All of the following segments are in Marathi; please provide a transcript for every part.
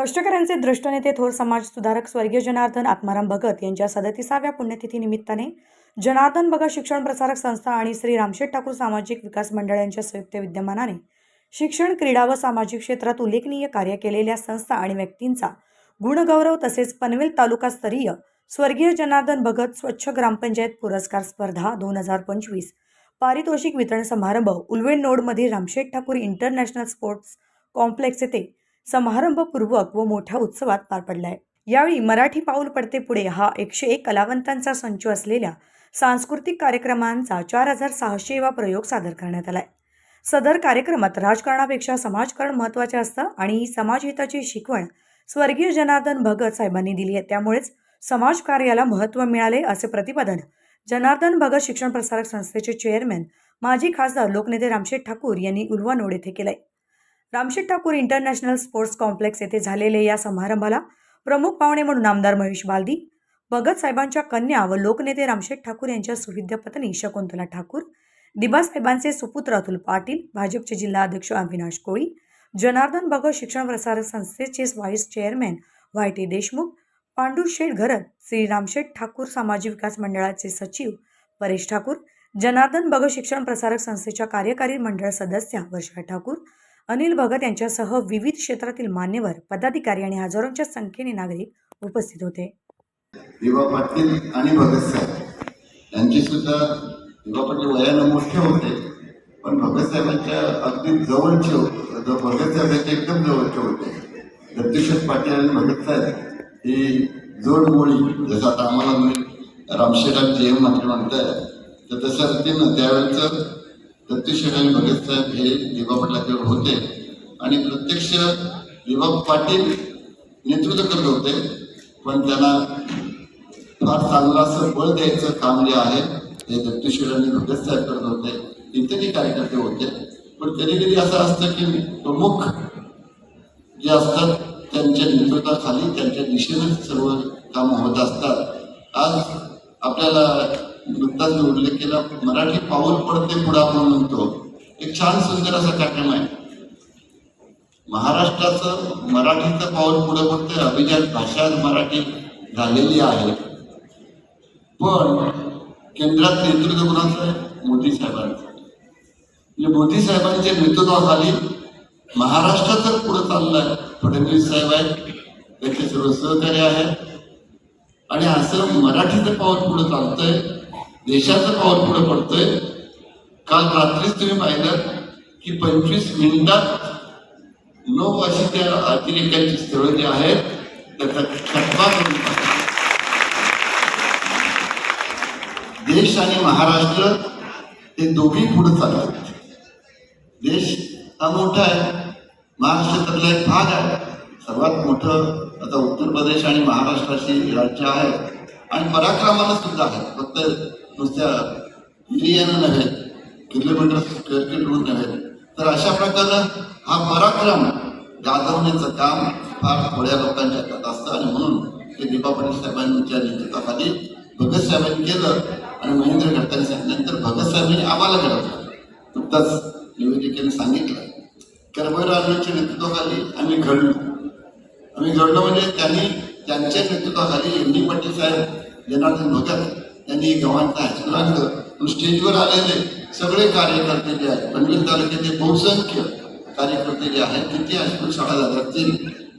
कष्टकऱ्यांचे द्रष्ट नेते थोर समाज सुधारक स्वर्गीय जनार्दन आत्माराम भगत यांच्या सदतीसाव्या पुण्यतिथी निमित्ताने जनार्दन भगत शिक्षण प्रसारक संस्था आणि श्री रामशेठ ठाकूर सामाजिक विकास मंडळ यांच्या संयुक्त विद्यमानाने शिक्षण क्रीडा व सामाजिक क्षेत्रात उल्लेखनीय कार्य केलेल्या संस्था आणि व्यक्तींचा गुणगौरव तसेच पनवेल तालुकास्तरीय स्वर्गीय जनार्दन भगत स्वच्छ ग्रामपंचायत पुरस्कार स्पर्धा दोन हजार पंचवीस पारितोषिक वितरण समारंभ उलवेड नोडमधील Ramsheth Thakur international sports complex येथे समारंभपूर्वक व मोठ्या उत्सवात पार पडलाय. यावेळी मराठी पाऊल पडते पुढे हा एकशे एक कलावंतांचा संच असलेल्या सांस्कृतिक कार्यक्रमांचा चार हजार सहाशेवा प्रयोग सादर करण्यात आलाय. सदर कार्यक्रमात राजकारणापेक्षा समाजकारण महत्त्वाचे असतं आणि ही समाजहिताची शिकवण स्वर्गीय जनार्दन भगत साहेबांनी दिली आहे. त्यामुळेच समाजकार्याला महत्त्व मिळाले असे प्रतिपादन जनार्दन भगत शिक्षण प्रसारक संस्थेचे चेअरमॅन माजी खासदार लोकनेते रामशेठ ठाकूर यांनी उल्वानोड येथे केलंय. Ramsheth Thakur international sports complex येथे झालेल्या या समारंभाला प्रमुख पाहुणे म्हणून आमदार महेश बालदी भगत साहेबांच्या कन्या व लोकनेते रामशेठ ठाकूर यांच्या सुविद्य पत्नी शकुंतला ठाकूर दिबासाहेबांचे सुपुत्र अतुल पाटील भाजपचे जिल्हा अध्यक्ष अविनाश कोळी जनार्दन भगत शिक्षण प्रसारक संस्थेचे vice chairman Y T Deshmukh Pandu Sheth Gharat Shri Ramsheth Thakur Samajik Vikas मंडळाचे सचिव परेश ठाकूर जनार्दन भगत शिक्षण प्रसारक संस्थेच्या कार्यकारी मंडळ सदस्या वर्षा ठाकूर अनिल भगत यांच्यासह विविध क्षेत्रातील मान्यवर पदाधिकारी आणि हजारोंच्या संख्येने नागरिक उपस्थित होते. युवा पाटील आणि भगत साहेब. यांची सुद्धा दिवा पाटील वयानं मोठे होते पण भगत साहेबांच्या अगदी जवळचे होते. भगत साहेबांच्या एकदम जवळचे होते. दत्तशेठ पाटील आणि भगत साहेब ही जोडमोळी जसं आता आम्हाला रामशेराम जे हे मंत्री म्हणताय तर तसं रीतीनं त्यावेळेचं दत्तशेठ आणि भगत साहेब हे दिवा पाटलाकडे होते. आणि प्रत्यक्ष दिवा पाटील नेतृत्व करत होते. पण त्यांना फार चांगलं असं बळ द्यायचं काम जे आहे ते दत्तश्वर आणि भगत साहेब करत होते. इत्यादी कार्यकर्ते होते. पण कधी कधी असं असतं की प्रमुख जे असतात त्यांच्या नेतृत्वाखाली त्यांच्या दिशेने सर्व कामं होत असतात. आज आपल्याला नुकताच मी उल्लेख केला. मराठी पाऊल पडते पुढे आपण म्हणतो. एक छान सुंदर असा कार्यक्रम आहे. महाराष्ट्राचं मराठीचं पाऊल पुढे पडते अभिजात भाषा मराठी झालेली आहे. पण केंद्रात नेतृत्व कोणाचं आहे? मोदी साहेबांचं. म्हणजे मोदी साहेबांच्या नेतृत्वाखाली महाराष्ट्र तर पुढे चाललाय. फडणवीस साहेब आहेत. त्याचे सर्व सहकार्य आहेत. आणि असं मराठीचं पाऊल पुढे चालतंय. देशाचं पाऊल पुढे पडतोय. काल रात्रीच तुम्ही पाहिलं की पंचवीस मिनिटात लोक अशी त्या अतिरेक्याची स्थळं जी आहेत त्याचा खटका करून देश आणि महाराष्ट्र हे दोघी पुढे चालतात देश हा मोठा आहे महाराष्ट्रातला एक भाग आहे. सर्वात मोठं आता उत्तर प्रदेश आणि महाराष्ट्राशी राज्य आहे. आणि पराक्रमानं सुद्धा आहे. फक्त नुसत्या एरियानं नव्हे किलोमीटर स्क्वेअर किलोमीटर नव्हे. तर अशा प्रकारे हा पराक्रम गाजवण्याचं काम फार थोड्या लोकांच्या हातात असतं आणि म्हणून ते दीपा पाटील साहेबांच्या नेतृत्वाखाली भगत साहेबांनी केलं आणि महेंद्र गडकरी सांगितल्यानंतर भगत साहेबांनी आम्हाला घडवलं. नुकताच निवेदिकेने सांगितलं. कर्मराजांच्या नेतृत्वाखाली आम्ही घडलो. आम्ही घडलो म्हणजे त्यांनी त्यांच्या नेतृत्वाखाली एम डी पाटील साहेब जनार्दन भगत यांनी गावांचं हायस्कूल आणलं. पण स्टेजवर आलेले सगळे कार्यकर्ते जे आहेत पनवेल तालुक्याचे बहुसंख्य कार्यकर्ते जे आहेत किती हायस्कूल शाळा जातील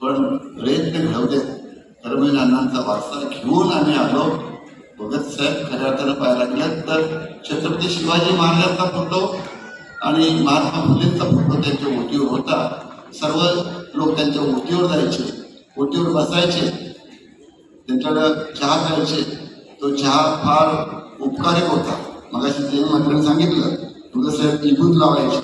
पण प्रयत्न घडवले. कर्मवीर अण्णांचा वारसा घेऊन आम्ही आलो. भगत साहेब खऱ्या अर्थानं पाहायला गेलं तर छत्रपती शिवाजी महाराजांचा फोटो आणि महात्मा फुलेंचा फोटो त्यांच्या ओटीवर होता. सर्व लोक त्यांच्या ओटीवर जायचे ओटीवर बसायचे. त्यांच्याकडं चहा प्यायचे तो चहा फार उपकारक होता. मग असं ते मंत्र्यांनी सांगितलं तुझं साहेब इबूत लावायचे.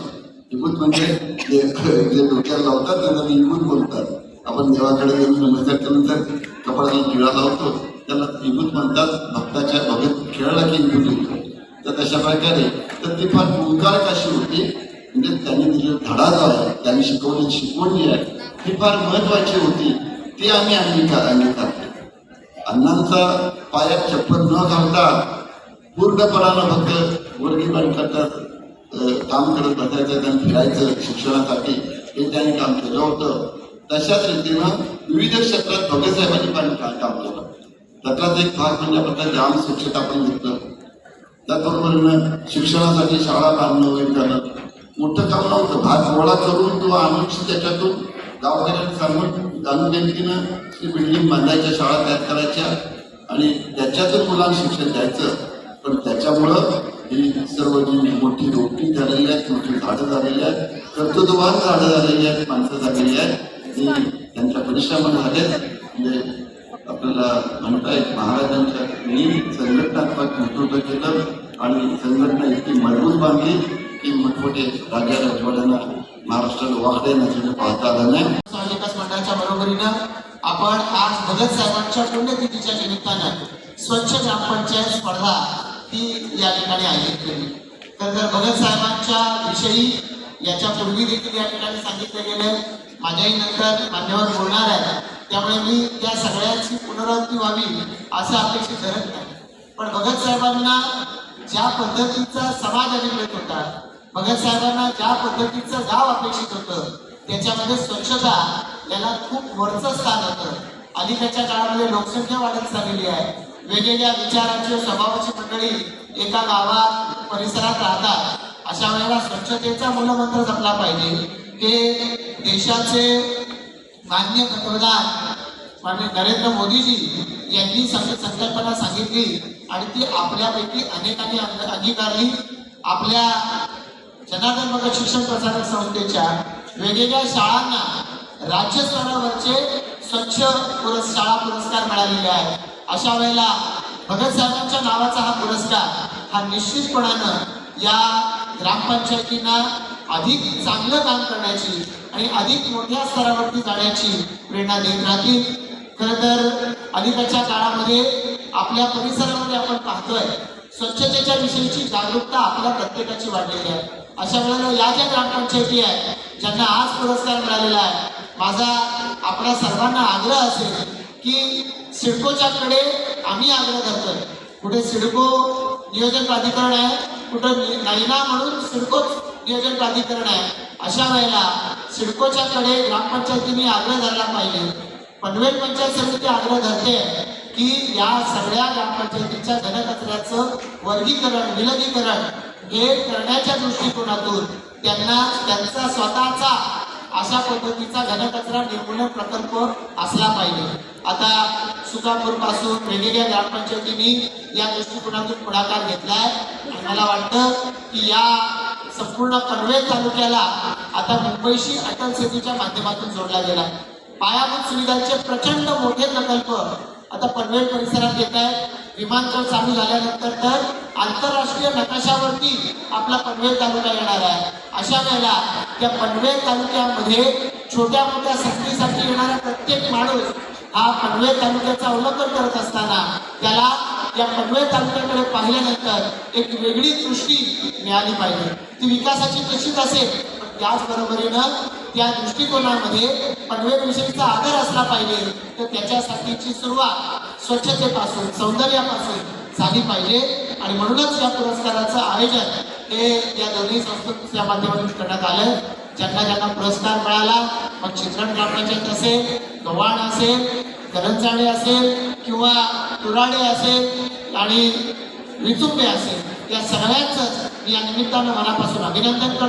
इबूत म्हणजे जे जे डोक्याला लावतात त्यांना इबूत बोलतात. आपण देवाकडे येऊन नमस्कार केल्यानंतर कपड्याला टिळा लावतो. त्याला इबूत म्हणतात. भक्ताच्या भगत खेळाला की इबूत येतो. तर तशा प्रकारे तर ती फार गुणकारक अशी होती. म्हणजे त्यांनी दिलेला धडा जो आहे त्यांनी शिकवलेली शिकवण जी आहे ती फार महत्वाची होती. ती आम्ही अंगीकार अंगीकार अण्णांचा पायात चप्पल न घालता पूर्णपणानं फक्त वर्गीपण करतात काम करत बसायचं त्यांनी फिरायचं शिक्षणासाठी हे त्यांनी काम केलं होतं. तशाच रीतीनं विविध क्षेत्रात भगतसाहेबांनी पण का- काम केलं त्यातलाच एक भाग म्हणजे आपण ग्राम स्वच्छता पण घेतलं त्याचबरोबरीनं शिक्षणासाठी शाळा बांधणं वगैरे झालं. मोठं काम नव्हतं. भात गोळा करून तो आणून त्याच्यातून गावकऱ्यांनी सांगून दानबेंकीनं ती बिल्डिंग बांधायच्या शाळा तयार करायच्या आणि त्याच्यातून मुलांना शिक्षण द्यायचं. पण त्याच्यामुळं ही सर्व जी मोठी रोपटी झालेली आहेत मोठी झाडं झालेली आहेत कर्तृत्ववान झाडं झालेली आहेत माणसं झालेली आहेत ही त्यांच्या परिश्रमाने झालेत. म्हणजे आपल्याला म्हणता येत महाराजांच्या मी संघटनात्मक नेतृत्व केलं आणि संघटना इतकी मजबूत बांधली की मोठमोठे राजा राजवाड्यांना महाराष्ट्राला वाकडे नसलेलं पाहता आलं नाही. समाज आपण आज भगत साहेबांच्या पुण्यतिथीच्या निमित्तानं स्वच्छ ग्रामपंचायत स्पर्धा ही या ठिकाणी आयोजित केली. तर जर भगत साहेबांच्या विषयी याच्या पूर्वी देखील या ठिकाणी सांगितलं गेलं माझ्याही नंतर मान्यवर बोलणार आहे त्यामुळे मी त्या सगळ्यांची पुनरावृत्ती व्हावी असं अपेक्षित धरत नाही. पण भगत साहेबांना ज्या पद्धतीचा समाज अभिप्रेत होता भगत साहेबांना ज्या पद्धतीचं गाव अपेक्षित होतं त्याच्यामध्ये स्वच्छता त्याला खूप वरचं स्थान होतं. अलीकडच्या काळामध्ये लोकसंख्या वाढत चाललेली आहे. वेगवेगळ्या विचारांची स्वभावाची मंडळी एका गावात परिसरात राहतात. अशा वेळेला स्वच्छतेचा मूलमंत्र जपला पाहिजे. ते देशाचे मान्य पंतप्रधान माननीय नरेंद्र मोदीजी यांनी संकल्पना सांगितली आणि ती आपल्यापैकी अनेकांनी अंगीकारली. आपल्या जनार्दन भगत शिक्षण प्रसारक संस्थेच्या वेगवेगळ्या शाळांना राज्य स्तरावरचे स्वच्छ पुरस् शाळा पुरस्कार मिळालेले आहेत. अशा वेळेला भगत साहेबांच्या नावाचा हा पुरस्कार हा निश्चितपणानं या ग्रामपंचायतींना अधिक चांगलं काम करण्याची आणि अधिक मोठ्या स्तरावरती जाण्याची प्रेरणा देत राहतील. खरं तर अलीकडच्या काळामध्ये आपल्या परिसरामध्ये आपण पाहतोय स्वच्छतेच्या विषयीची जागरूकता आपल्या प्रत्येकाची वाढलेली आहे. अशा वेळेला या ज्या ग्रामपंचायती आहेत ज्यांना आज पुरस्कार मिळालेला आहे माझा आपल्या सर्वांना आग्रह असेल की सिडकोच्या कडे आम्ही आग्रह करतोय कुठे सिडको नियोजन प्राधिकरण आहे कुठं नि- नैना म्हणून सिडकोच नियोजन प्राधिकरण आहे. अशा वेळेला सिडकोच्या कडे ग्रामपंचायतीने आग्रह धरला पाहिजे. पनवेल पंचायत समिती आग्रह धरते की या सगळ्या ग्रामपंचायतीच्या घनकचऱ्याचं वर्गीकरण विलगीकरण हे करण्याच्या दृष्टिकोनातून त्यांना त्यांचा स्वतःचा अशा पद्धतीचा घनकचरा निर्मूलन प्रकल्प असला पाहिजे. आता सुकापूरपासून वेगवेगळ्या ग्रामपंचायतींनी या दृष्टिकोनातून पुढाकार घेतलाय. आणि मला वाटतं की या संपूर्ण पनवेल तालुक्याला आता मुंबईशी अटल सेतूच्या माध्यमातून जोडला गेला पायाभूत सुविधांचे प्रचंड मोठे प्रकल्प आता पनवेल परिसरात येत आहेत. विमानतळ चालू झाल्यानंतर तर आंतरराष्ट्रीय नकाशावरती आपला पनवेल तालुका येणार आहे. अशा वेळेला त्या पनवेल तालुक्यामध्ये छोट्या मोठ्या संस्थेसाठी येणारा प्रत्येक माणूस हा पनवेल तालुक्याचा अवलंबन करत असताना त्याला या पनवेल तालुक्याकडे पाहिल्यानंतर एक वेगळी दृष्टी मिळाली पाहिजे. ती विकासाची निश्चित असेल पण त्याचबरोबरीनं त्या दृष्टिकोनामध्ये पनवेल विषयीचा आदर असला पाहिजे तर त्याच्यासाठीची सुरुवात स्वच्छतेपासून सौंदर्यापासून झाली पाहिजे. आणि म्हणूनच या पुरस्काराचं आयोजन हे या दोन्ही संस्थेच्या माध्यमातून करण्यात आलं ज्यांना ज्यांना पुरस्कार मिळाला मग चित्रण ग्रामपंचायत असेल गव्हाण असेल करंजाळे असेल किंवा तुराडे असेल आणि विचुंबे असेल या सगळ्यांचंच मी या निमित्तानं मनापासून अभिनंदन करतो.